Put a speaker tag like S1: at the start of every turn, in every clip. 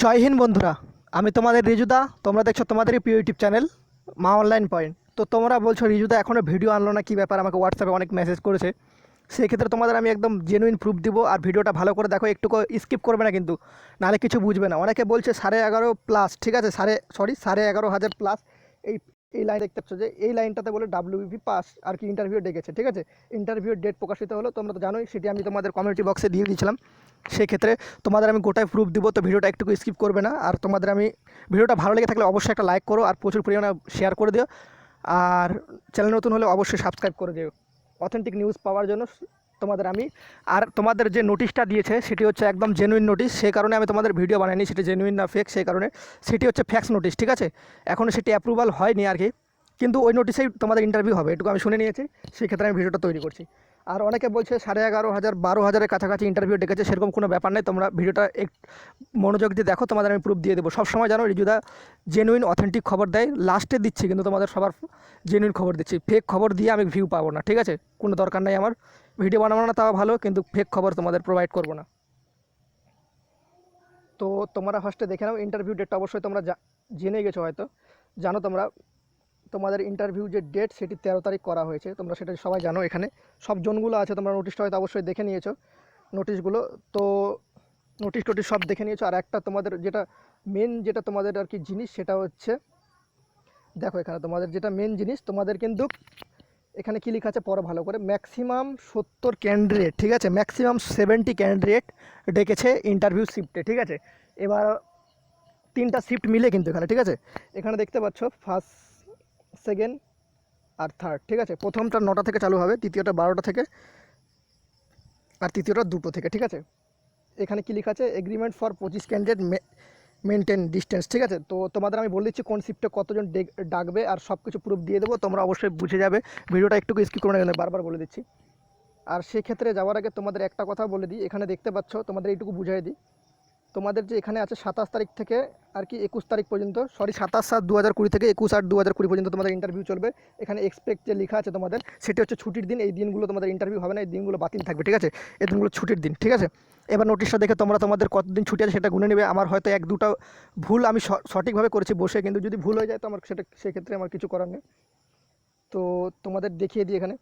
S1: জয় হিন্দ বন্ধুরা, আমি তোমাদের রিজুদা, তোমরা দেখছ তোমাদেরই প্রিয় YouTube channel Maa online point. তো তোমরা বলছো, রিজুদা এখনও ভিডিও আনলো না, কী ব্যাপার? আমাকে হোয়াটসঅ্যাপে অনেক মেসেজ করেছে। সেক্ষেত্রে তোমাদের আমি একদম জেনুইন প্রুফ দিব আর ভিডিওটা ভালো করে দেখো একটু স্কিপ করবে না কিন্তু, নাহলে কিছু বুঝবে না। অনেকে বলছে সাড়ে এগারো প্লাস ঠিক আছে? সাড়ে সরি সাড়ে এগারো হাজার প্লাস এই এই লাইন দেখতে পাচ্ছ যে, এই লাইনটাতে বলে ডাব্লিউবি পাস আর কি ইন্টারভিউ ডেকেছে ঠিক আছে? ইন্টারভিউর ডেট প্রকাশিত হলো, তোমরা তো জানোই, সেটি আমি তোমাদের কমিউনিটি বক্সে দিয়ে দিয়েছিলাম। সেক্ষেত্রে তোমাদের আমি গোটায় প্রুফ দিব, তো ভিডিওটা একটু স্কিপ করবে না। আর তোমাদের আমি, ভিডিওটা ভালো লেগে থাকলে অবশ্যই একটা লাইক করো, আর প্রচুর পরিমাণে শেয়ার করে দিও। আর চ্যানেল নতুন হলে অবশ্যই সাবস্ক্রাইব করে দিও। অথেন্টিক নিউজ পাওয়ার জন্য তোমাদের আমি। আর তোমাদের যে নোটিশটা দিয়েছে, সেটি হচ্ছে একদম জেনুইন নোটিশ সেই কারণে আমি তোমাদের ভিডিও বানাইনি, সেটি জেনুইন না ফেক সেই কারণে সেটি হচ্ছে ফ্যাক্স নোটিশ ঠিক আছে? এখনও সেটি অ্যাপ্রুভাল হয়নি আর কি। কিন্তু ওই নোটিশেই তোমাদের ইন্টারভিউ হবে, এটুকু আমি শুনে নিয়েছি। সেই ক্ষেত্রে আমি ভিডিওটা তৈরি করছি। আর অনেকে বলছে সাড়ে এগারো হাজার, বারো হাজারের কাছাকাছি ইন্টারভিউ ডেকেছে, সেরকম কোনো ব্যাপার নেই। তোমরা ভিডিওটা এক, মনোযোগ দিয়ে দেখো, তোমাদের আমি প্রুফ দিয়ে দেবো। সবসময় জানো, রিজুদা জেনুইন অথেন্টিক খবর দেয়। লাস্টে দিচ্ছি, কিন্তু তোমাদের সবার জেনুইন খবর দিচ্ছি। ফেক খবর দিয়ে আমি ভিউ পাবো না, ঠিক আছে? কোনো দরকার নেই আমার। ভিডিও বানাবো না, তাও ভালো, কিন্তু ফেক খবর তোমাদের প্রোভাইড করব না। তো তোমরা ফার্স্টে দেখে নাও ইন্টারভিউ ডেটটা অবশ্যই তোমরা জেনে গেছো হয়তো। জানো তোমরা, তোমাদের ইন্টারভিউ যে ডেট সেটি তেরো তারিখ করা হয়েছে। তোমরা সেটা সবাই জানো এখানে। সব জোনগুলো আছে, তোমরা নোটিশটা হয়তো অবশ্যই দেখে নিয়েছো। নোটিশগুলো তো নোটিশ টোটিশ সব দেখে নিয়েছো। আর একটা তোমাদের যেটা মেন যেটা তোমাদের আর কি জিনিস, সেটা হচ্ছে, দেখো এখানে তোমাদের যেটা মেন জিনিস, তোমাদের কিন্তু এখানে কী লেখা আছে? পরে ভালো করে। ম্যাক্সিমাম সত্তর ক্যান্ডিডেট, ঠিক আছে? ম্যাক্সিমাম সেভেন্টি ক্যান্ডিডেট ডেকেছে ইন্টারভিউ শিফটে, ঠিক আছে? এবার তিনটা শিফট মিলে কিন্তু এখানে, ঠিক আছে? এখানে দেখতে পাচ্ছ, ফার্স্ট, সেকেন্ড আর থার্ড, ঠিক আছে? প্রথমটা নটা থেকে চালু হবে, তৃতীয়টা বারোটা থেকে আর তৃতীয়টা দুটো থেকে, ঠিক আছে? এখানে কী লেখা আছে? এগ্রিমেন্ট ফর পঁচিশ ক্যান্ডিডেট মেনটেন ডিস্টেন্স ঠিক আছে? তো তোমাদের আমি বলে দিচ্ছি কোন শিফটে কতজন ডেক- ডাকবে আর সব কিছু প্রুফ দিয়ে দেবো। তোমরা অবশ্যই বুঝে যাবে। ভিডিওটা একটু স্কিপ করে নেবে বারবার বলে দিচ্ছি। আর সেক্ষেত্রে যাওয়ার আগে তোমাদের একটা কথা বলে দিই। এখানে দেখতে পাচ্ছ, তোমাদের এইটুকু বুঝিয়ে দিই। তোমাদের যে এখানে আছে সাতাশ তারিখ থেকে আর কি একুশ তারিখ পর্যন্ত সরি সাতাশ সাত দু হাজার কুড়ি থেকে একুশ আট দু হাজার কুড়ি পর্যন্ত তোমাদের ইন্টারভিউ চলবে। এখানে এক্সপেক্ট যে লেখা আছে তোমাদের, সেটি হচ্ছে ছুটির দিন, এই দিনগুলো তোমাদের ইন্টারভিউ হবে না, এই দিনগুলো বাতিল থাকবে, ঠিক আছে? এই দিনগুলো ছুটির দিন, ঠিক আছে? এবার নোটিশটা দেখে তোমরা তোমাদের কতদিন ছুটি আছে সেটা গুনে নেবে। আমার হয়তো এক দুটো ভুল আমি সঠিকভাবে করেছি বসে, কিন্তু যদি ভুল হয়ে যায় তো আমার সেটা, সেক্ষেত্রে আমার কিছু করার নেই। তো তোমাদের দেখিয়ে দিই এখানে।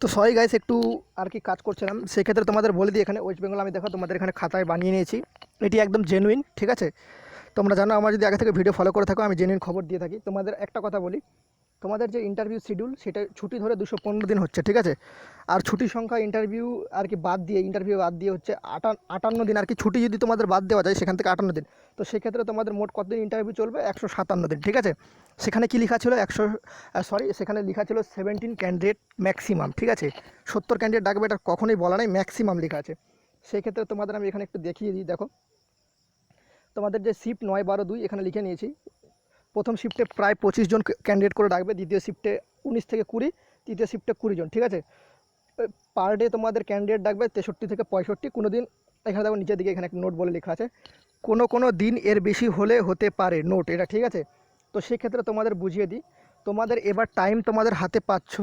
S1: তো সরি গাইস একটু আর কি কাজ করছিলাম সেক্ষেত্রে তোমাদের বলে দিই, এখানে ওয়েস্ট বেঙ্গল আমি দেখো, তোমাদের এখানে খাতায় বানিয়ে নিয়েছি। এটি একদম জেনুইন ঠিক আছে? তোমরা জানো, আমার যদি আগে থেকে ভিডিও ফলো করে থাকো, আমি জেনুইন খবর দিয়ে থাকি। তোমাদের একটা কথা বলি তোমাদের যে ইন্টারভিউ শিডিউল সেটা ছুটি ধরে দুশো পনেরো দিন হচ্ছে, ঠিক আছে? আর ছুটির সংখ্যা ইন্টারভিউ আর কি বাদ দিয়ে ইন্টারভিউ বাদ দিয়ে হচ্ছে আটান, আটান্ন দিন, আর কি ছুটি যদি তোমাদের বাদ দেওয়া যায়, সেখান থেকে আটান্ন দিন। তো সেক্ষেত্রে তোমাদের মোট কতদিন ইন্টারভিউ চলবে? একশো সাতান্ন দিন, ঠিক আছে? সেখানে কি লেখা ছিল? একশো সরি সেখানে লেখা ছিল সেভেন্টিন ক্যান্ডিডেট ম্যাক্সিমাম ঠিক আছে? সত্তর ক্যান্ডিডেট ডাকবে, এটা কখনোই বলা নেই ম্যাক্সিমাম লেখা আছে। সেক্ষেত্রে তোমাদের আমি এখানে একটু দেখিয়ে দিই, দেখো। তোমাদের যে শিফট নয় বারো দুই, এখানে লিখে নিয়েছি। প্রথম শিফটে প্রায় পঁচিশ জন ক্যান্ডিডেট করে ডাকবে, দ্বিতীয় শিফটে উনিশ থেকে কুড়ি, তৃতীয় শিফটে কুড়ি জন, ঠিক আছে? পার ডে তোমাদের ক্যান্ডিডেট ডাকবে তেষট্টি থেকে পঁয়ষট্টি, কোনো দিন, এখানে দেখো নিচের দিকে এখানে একটা নোট বলে লেখা আছে, কোনো কোনো দিন এর বেশি হলে হতে পারে নোট এটা ঠিক আছে? তো সেক্ষেত্রে তোমাদের বুঝিয়ে দিই, তোমাদের এবার টাইম তোমাদের হাতে পাচ্ছ,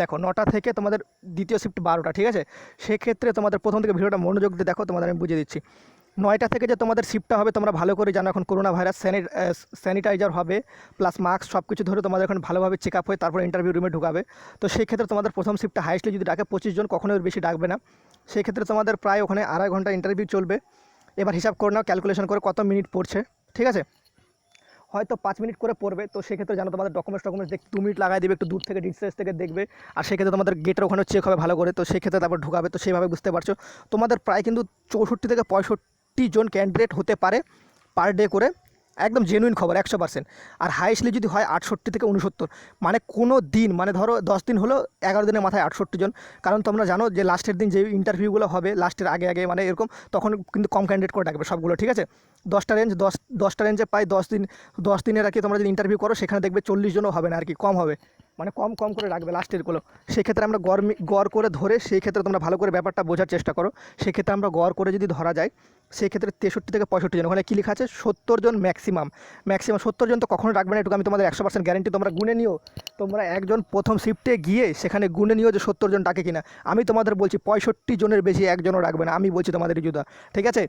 S1: দেখো নটা থেকে তোমাদের দ্বিতীয় শিফট বারোটা, ঠিক আছে? সেক্ষেত্রে তোমাদের প্রথম থেকে ভিডিওটা মনোযোগ দিয়ে দেখো, তোমাদের আমি বুঝিয়ে দিচ্ছি। নয়টা থেকে যে তোমাদের শিফটটা হবে, তোমরা ভালো করে জানো এখন করোনা ভাইরাস স্যানিটাইজার হবে প্লাস মাস্ক সব কিছু ধরে তোমাদের এখন ভালোভাবে চেক আপ হয়ে তারপর ইন্টারভিউ রুমে ঢুকাবে। তো সেই ক্ষেত্রে তোমাদের প্রথম শিফটটা হাইস্টলি যদি ডাকে পঁচিশ জন কখনো বেশি ডাকবে না। সেই ক্ষেত্রে তোমাদের প্রায় ওখানে আড়াই ঘণ্টা ইন্টারভিউ চলবে। এবার হিসাব করে নাও ক্যালকুলেশন করে কত মিনিট পড়ছে, ঠিক আছে? হয়তো পাঁচ মিনিট করে পড়বে, তো সেক্ষেত্রে জানো তোমাদের ডকুমেন্টস ডকুমেন্টস দেখ দু মিনিট লাগাই দেবে, একটু দূর থেকে ডিস্টেন্স থেকে দেখবে। আর সেক্ষেত্রে তোমাদের গেটের ওখানে চেক হবে ভালো করে, তো সেক্ষেত্রে তারপর ঢুকাবে, তো সেইভাবে বুঝতে পারছ। তোমাদের প্রায় কিন্তু চৌষট্টি থেকে পঁয়ষট্টি জন ক্যান্ডিডেট হতে পারে পার ডে করে, একদম জেনুইন খবর, একশো পার্সেন্ট আর হাইয়েস্টলি যদি হয় আটষট্টি থেকে উনসত্তর মানে কোনো দিন মানে ধরো দশ দিন হলো এগারো দিনের মাথায় আটষট্টি জন। কারণ তোমরা জানো যে লাস্টের দিন যে ইন্টারভিউগুলো হবে লাস্টের আগে আগে মানে এরকম, তখন কিন্তু কম ক্যান্ডিডেট করে ডাকবে সবগুলো, ঠিক আছে? দশটা রেঞ্জ দশ, দশটা রেঞ্জে প্রায় দশ দিন, দশ দিনের আর কি তোমরা যদি ইন্টারভিউ করো, সেখানে দেখবে চল্লিশ জনও হবে না, আর কি, কম হবে। মানে কম কম করে রাখবে লাস্টেরগুলো সেক্ষেত্রে আমরা গড় গড় করে ধরে সেই ক্ষেত্রে তোমরা ভালো করে ব্যাপারটা বোঝার চেষ্টা করো। সেক্ষেত্রে আমরা গড় করে যদি ধরা যায় সেই ক্ষেত্রে তেষট্টি থেকে পঁয়ষট্টি জন। ওখানে কী লেখা আছে? সত্তর জন ম্যাক্সিমাম ম্যাক্সিমাম সত্তর জন তো কখনো রাখবে না। এটুকু আমি তোমাদের একশো পার্সেন্ট গ্যারেন্টি তোমরা গুনে নিও। তোমরা একজন প্রথম শিফটে গিয়ে সেখানে গুনে নিও যে সত্তর জন ডাকে কিনা। আমি তোমাদের বলছি পঁয়ষট্টি জনের বেশি একজনও রাখবে না। আমি বলছি তোমাদের জুদা ঠিক আছে?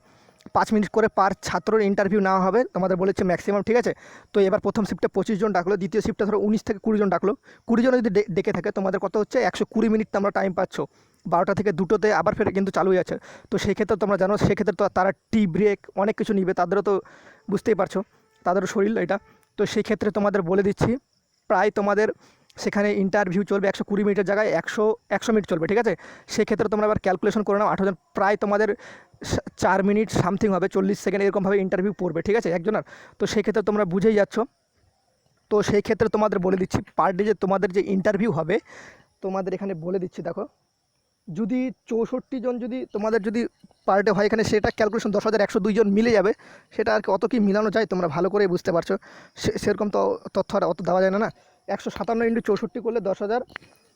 S1: পাঁচ মিনিট করে পার ছাত্রর ইন্টারভিউ নেওয়া হবে। তোমাদের বলেছে ম্যাক্সিমাম ঠিক আছে? তো এবার প্রথম শিফটে পঁচিশ জন ডাকলো, দ্বিতীয় শিফটে ধরো উনিশ থেকে কুড়ি জন ডাকলো। কুড়ি জন যদি ডেকে থাকে, তোমাদের কত হচ্ছে? একশো কুড়ি মিনিট তোমরা টাইম পাচ্ছ। বারোটা থেকে দুটোতে আবার ফের কিন্তু চালুই আছে। তো সেক্ষেত্রে তোমরা জানো, সেক্ষেত্রে তো তারা টি ব্রেক অনেক কিছু নিবে, তাদেরও তো বুঝতেই পারছ, তাদেরও শরীর এটা। তো সেই ক্ষেত্রে তোমাদের বলে দিচ্ছি, প্রায় তোমাদের সেখানে ইন্টারভিউ চলবে একশো কুড়ি মিনিটের জায়গায়, একশো একশো মিনিট চলবে, ঠিক আছে? সেক্ষেত্রে তোমরা আবার ক্যালকুলেশন করে নাও, আঠারো জন, প্রায় তোমাদের চার মিনিট সামথিং হবে, চল্লিশ সেকেন্ড এরকমভাবে ইন্টারভিউ পড়বে, ঠিক আছে, একজনের? তো সেই ক্ষেত্রে তোমরা বুঝেই যাচ্ছ। তো সেই ক্ষেত্রে তোমাদের বলে দিচ্ছি পার ডে যে তোমাদের যে ইন্টারভিউ হবে, তোমাদের এখানে বলে দিচ্ছি, দেখো। যদি চৌষট্টি জন যদি তোমাদের যদি পার ডে হয়, এখানে সেটা ক্যালকুলেশন দশ হাজার একশো দুইজন মিলে যাবে। সেটা আর কি অত কি মিলানো যায়, তোমরা ভালো করে বুঝতে পারছ। সে- সেরকম তো তথ্য আর অত দেওয়া যায় না না? একশো সাতান্ন ইন্টু চৌষট্টি করলে দশ হাজার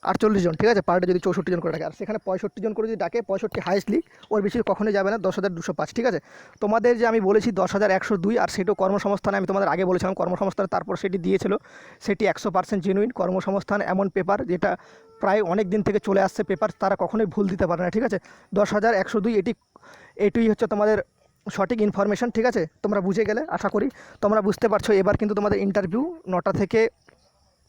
S1: আটচল্লিশ জন, ঠিক আছে? পার ডে যদি চৌষট্টি জন করে ডাকে আর সেখানে পঁয়ষট্টি জন করে যদি ডাকে, পঁয়ষট্টি হাইস্টলি ওর বেশি কখনোই যাবে না, দশ হাজার দুশো পাঁচ, ঠিক আছে? তোমাদের যে আমি বলেছি দশ হাজার একশো দুই, আর সেটাও কর্মসংস্থানে আমি তোমাদের আগে বলেছিলাম, কর্মসংস্থানে তারপর সেটি দিয়েছিল, সেটি একশো পার্সেন্ট জেনুইন কর্মসংস্থান, এমন পেপার যেটা প্রায় অনেক দিন থেকে চলে আসছে পেপার তারা কখনোই ভুল দিতে পারে না, ঠিক আছে? দশ হাজার একশো দুই, এটি, এটুই হচ্ছে তোমাদের সঠিক ইনফরমেশন ঠিক আছে? তোমরা বুঝে গেলে, আশা করি। তোমরা বুঝতে পারছ, এবার কিন্তু তোমাদের ইন্টারভিউ নটা থেকে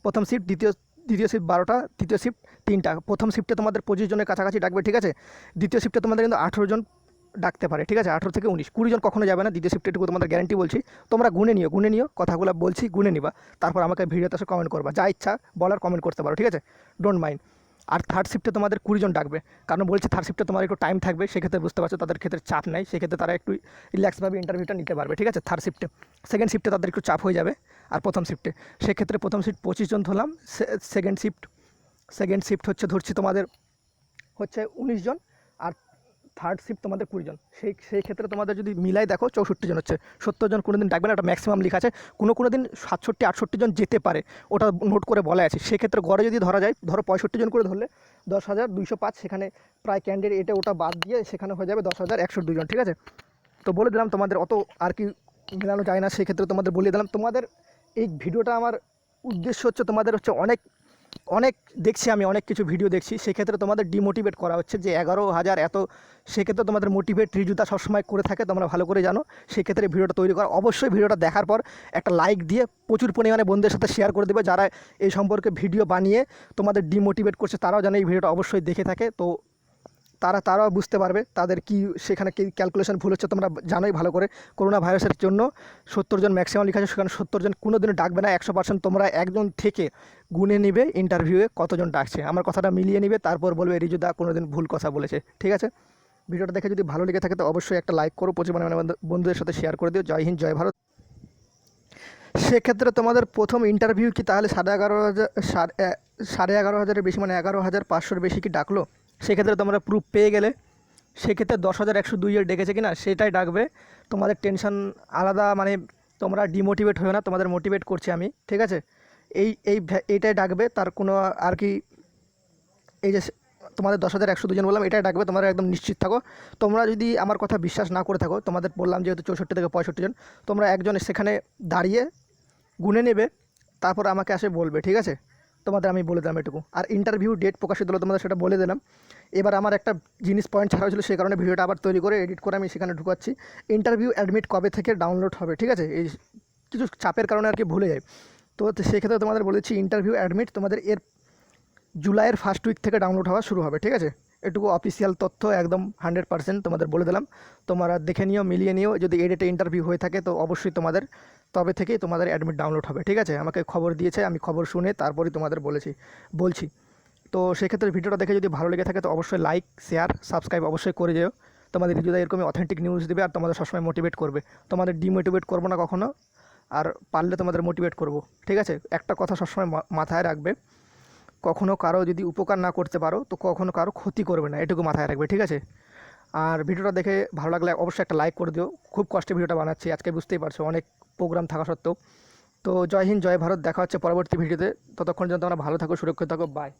S1: প্রথম শিফট দ্বিতীয় দ্বিতীয় শিফট বারোটা, তৃতীয় শিফট তিনটা। প্রথম শিফটে তোমাদের পঁচিশ জনের কাছাকাছি ডাকবে, ঠিক আছে? দ্বিতীয় শিফটে তোমাদের কিন্তু আঠেরো জন ডাকতে পারে, ঠিক আছে? আঠেরো থেকে উনিশ। কুড়ি জন কখনো যাবে না, দ্বিতীয় শিফটে এটুকু তোমাদের গ্যারান্টি বলছি। তোমরা গুনে নিও গুনে নিও, কথাগুলো বলছি, গুনে নিবা। তারপর আমাকে ভিডিওতে এসে কমেন্ট করবা। যা ইচ্ছা বলার কমেন্ট করতে পারো, ঠিক আছে? ডোন্ট মাইন্ড আর থার্ড শিফটে তোমাদের কুড়ি জন ডাকবে। কারণ বলছি থার্ড শিফটে তোমার একটু টাইম থাকবে, সেক্ষেত্রে বুঝতে পারছ তাদের ক্ষেত্রে চাপ নেই। সেক্ষেত্রে তারা একটু রিল্যাক্সভাবে ইন্টারভিউটা নিতে পারবে, ঠিক আছে? থার্ড শিফটে সেকেন্ড শিফটে তাদের একটু চাপ হয়ে যাবে। আর প্রথম শিফটে সেক্ষেত্রে প্রথম শিফট পঁচিশ জন ধরলাম সেকেন্ড শিফট সেকেন্ড শিফট হচ্ছে ধরছি তোমাদের হচ্ছে উনিশ জন আর থার্ড শিফট তোমাদের কুড়ি জন। সেই সেই ক্ষেত্রে তোমাদের যদি মিলাই দেখো চৌষট্টি জন হচ্ছে। সত্তর জন কোনো দিন ডাকবে না একটা ম্যাক্সিমাম লেখা আছে। কোনো কোনো দিন সাতষট্টি, আটষট্টি জন যেতে পারে, ওটা নোট করে বলা আছে। সেক্ষেত্রে গড়ে যদি ধরা যায়, ধরো পঁয়ষট্টি জন করে ধরলে দশ হাজার দুইশো পাঁচ, সেখানে প্রায় ক্যান্ডিডেট এটা ওটা বাদ দিয়ে সেখানে হয়ে যাবে দশ হাজার একশো দুজন ঠিক আছে? তো বলে দিলাম তোমাদের অত আর কি মেলানো যায় না, সেক্ষেত্রে তোমাদের বলে দিলাম। তোমাদের এই ভিডিওটা আমার উদ্দেশ্য হচ্ছে তোমাদের হচ্ছে অনেক অনেক দেখছি আমি, অনেক কিছু ভিডিও দেখছি। সেক্ষেত্রে তোমাদের ডিমোটিভেট করা হচ্ছে যে এগারো হাজার এত, সেক্ষেত্রে তোমাদের মোটিভেট রিজুতা সবসময় করে থাকে, তোমরা ভালো করে জানো। সেক্ষেত্রে ভিডিওটা তৈরি করা, অবশ্যই ভিডিওটা দেখার পর একটা লাইক দিয়ে প্রচুর পরিমাণে বন্ধুদের সাথে শেয়ার করে দেবে। যারা এই সম্পর্কে ভিডিও বানিয়ে তোমাদের ডিমোটিভেট করছে, তারাও যেন এই ভিডিওটা অবশ্যই দেখে থাকে। তো তারা, তারাও বুঝতে পারবে তাদের কি, সেখানে কি ক্যালকুলেশন ভুল হচ্ছে, তোমরা জানোই ভালো করে। করোনা ভাইরাসের জন্য সত্তর জন ম্যাক্সিমাম লেখা আছে, সেখানে সত্তর জন কোনো দিনও ডাকবে না, একশো পার্সেন্ট তোমরা একজন থেকে গুনে নিবে ইন্টারভিউয়ে কতজন ডাকছে। আমার কথাটা মিলিয়ে নিবে, তারপর বলবে রিজুদা কোনো দিন ভুল কথা বলেছে। ঠিক আছে? ভিডিওটা দেখে যদি ভালো লেগে থাকে, তো অবশ্যই একটা লাইক করো, প্রচুর বন্ধু- বন্ধুদের সাথে শেয়ার করে দিও। জয় হিন্দ, জয় ভারত। সেক্ষেত্রে তোমাদের প্রথম ইন্টারভিউ কি তাহলে সাড়ে এগারো হাজার সাড়ে এগারো হাজারের বেশি মানে এগারো হাজার পাঁচশোর বেশি কি ডাকলো? সেক্ষেত্রে তোমরা প্রুফ পেয়ে গেলে, সেক্ষেত্রে দশ হাজার একশো দুইয়ের ডেকেছে কি না সেটাই ডাকবে। তোমাদের টেনশন আলাদা মানে তোমরা ডিমোটিভেট হয়ে না, তোমাদের মোটিভেট করছি আমি, ঠিক আছে? এই এই এইটাই ডাকবে, তার কোনো আর কি এই যে তোমাদের দশ হাজার একশো দুজন বললাম, এটাই ডাকবে, তোমরা একদম নিশ্চিত থাকো। তোমরা যদি আমার কথা বিশ্বাস না করে থাকো, তোমাদের বললাম যেহেতু চৌষট্টি থেকে পঁয়ষট্টি জন তোমরা একজন সেখানে দাঁড়িয়ে গুনে নেবে, তারপর আমাকে আসে বলবে, ঠিক আছে? তোমাদের আমি বলে দিলাম এটুকু। আর ইন্টারভিউ ডেট প্রকাশিত হলো তোমাদের সেটা বলে দিলাম। এবার আমার একটা জিনিস পয়েন্ট ছাড়া ছিল সেই কারণে ভিডিওটা আবার তৈরি করে এডিট করে আমি সেখানে ঢুকাচ্ছি। ইন্টারভিউ অ্যাডমিট কবে থেকে ডাউনলোড হবে, ঠিক আছে? এই কিছু চাপের কারণে আর কি ভুলে যায় তো সেক্ষেত্রে তোমাদের বলেছি ইন্টারভিউ অ্যাডমিট তোমাদের এর জুলাইয়ের ফার্স্ট উইক থেকে ডাউনলোড হওয়া শুরু হবে, ঠিক আছে? এটুকু অফিসিয়াল তথ্য একদম হান্ড্রেড পার্সেন্ট তোমাদের বলে দিলাম। তোমরা দেখে নিও, মিলিয়ে নিও, যদি এডিটে ইন্টারভিউ হয়ে থাকে, তো অবশ্যই তোমাদের তবে থেকেই তোমাদের অ্যাডমিট ডাউনলোড হবে, ঠিক আছে? আমাকে খবর দিয়েছে, আমি খবর শুনে তারপরেই তোমাদের বলেছি, বলছি। তো সেক্ষেত্রে ভিডিওটা দেখে যদি ভালো লেগে থাকে, তো অবশ্যই লাইক শেয়ার সাবস্ক্রাইব অবশ্যই করে যেও। তোমাদের রিজুদা এরকমই অথেন্টিক নিউজ দেবে আর তোমাদের সবসময় মোটিভেট করবে। তোমাদের ডিমোটিভেট করব না কখনো, আর পারলে তোমাদের মোটিভেট করব। ঠিক আছে? একটা কথা সবসময় মাথায় রাখবে, কখনো কারও যদি উপকার না করতে পারো, তো কখনো কারও ক্ষতি করবে না, এটুকু মাথায় রাখবে, ঠিক আছে? আর ভিডিওটা দেখে ভালো লাগলে অবশ্যই একটা লাইক করে দিও। খুব কষ্টে ভিডিওটা বানাচ্ছি, আজকে বুঝতেই পারছ, অনেক প্রোগ্রাম থাকা সত্ত্বেও। তো জয় হিন্দ, জয় ভারত, দেখা হচ্ছে পরবর্তী ভিডিওতে। ততক্ষণ যেন তোমরা ভালো থাকো, সুরক্ষিত থাকো বাই